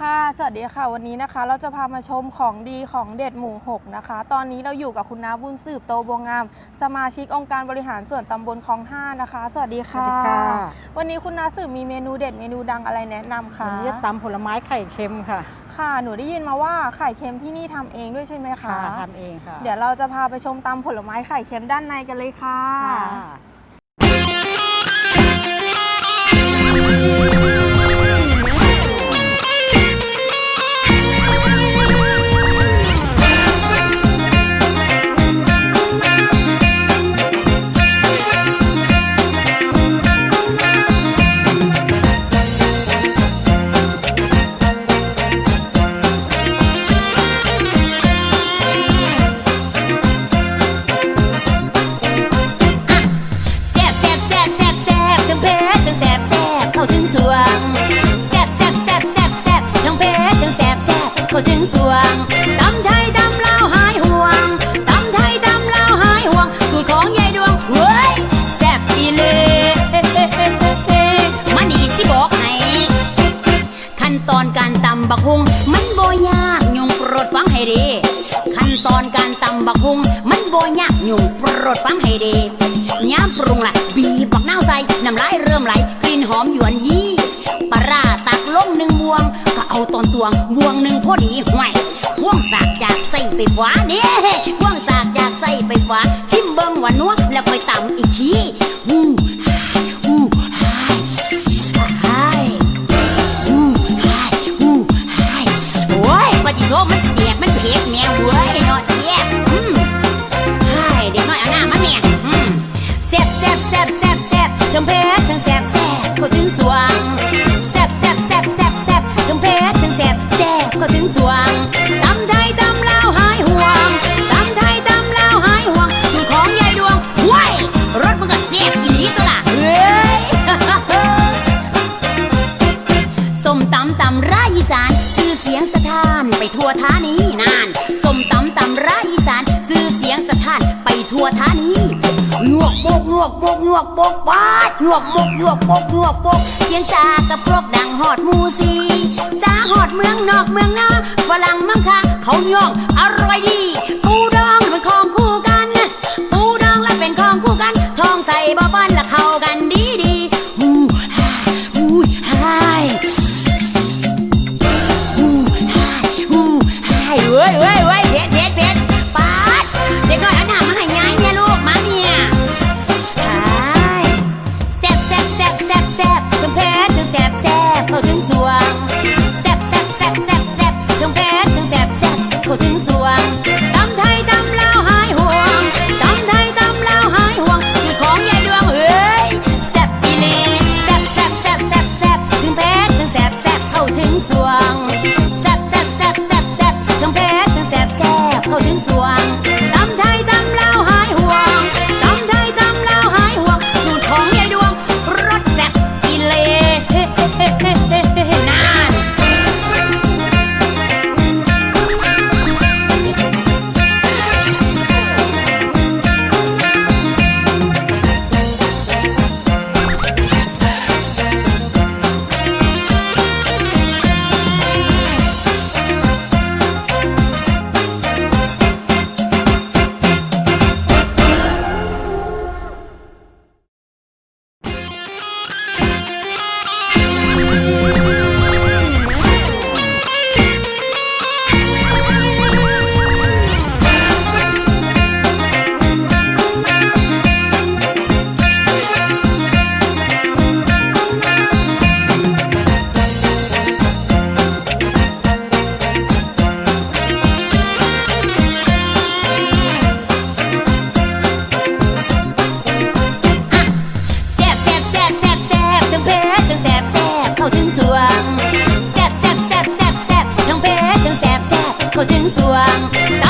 ค่ะ สวัสดีค่ะ วันนี้นะคะ เราจะพามาชมของดีของเด็ดหมู่ 6 นะคะ ตอนนี้เราอยู่กับคุณน้าบุญสืบโตบวงงาม สมาชิกองค์การบริหารส่วนตำบลคลอง 5 นะคะ สวัสดีค่ะ สวัสดีค่ะ วันนี้คุณน้าสืบมีเมนูเด็ดเมนูดังอะไรแนะนำคะ วันนี้จะตำผลไม้ไข่เค็มค่ะค่ะ หนูได้ยินมาว่าไข่เค็มที่นี่ทำเองด้วยใช่ไหมคะ ทำเองค่ะเดี๋ยวเราจะพาไปชมตำผลไม้ไข่เค็มด้านในกันเลยค่ะ ค่ะ เขาจึงสวงตำไทยตำลาวหายห่วงตำไทยตำลาวหายห่วงสูตรของยายดวงเว้ยแซ่บอีเลยมานี่สิบอกให้ขั้นตอนการตำบักฮุงมันโบยากยุงโปรดฟังให้ดี ขั้นตอนการตำบักฮุงมันโบยากยุงโปรดฟังให้ดีย้ำปรุงละบีบักเน่าใส่น้ำลายเริ่มไหลกลิ่นหอม นตวงบวงหนึ่งพอดีห่วยพ่วงสากจากใส่ไปขวาเด้พ่วงสากจากใส่ไปขวาชิมเบิ้งว่านัวแล้วค่อยตำอีกที ไปทั่วท่านี้นานส้มตำตำราอีสานชื่อเสียงสะท้านไปทั่วท่านี้งวกโบกงวกโบกงวกโบกปาดงวกโบกงวกโบกงวกโบกเสียงจากกับครกดังฮอดหมูซีสาฮอดเมืองนอกเมืองนาฝรั่งมั่งคะเขาย่องอร่อยดี 我真希。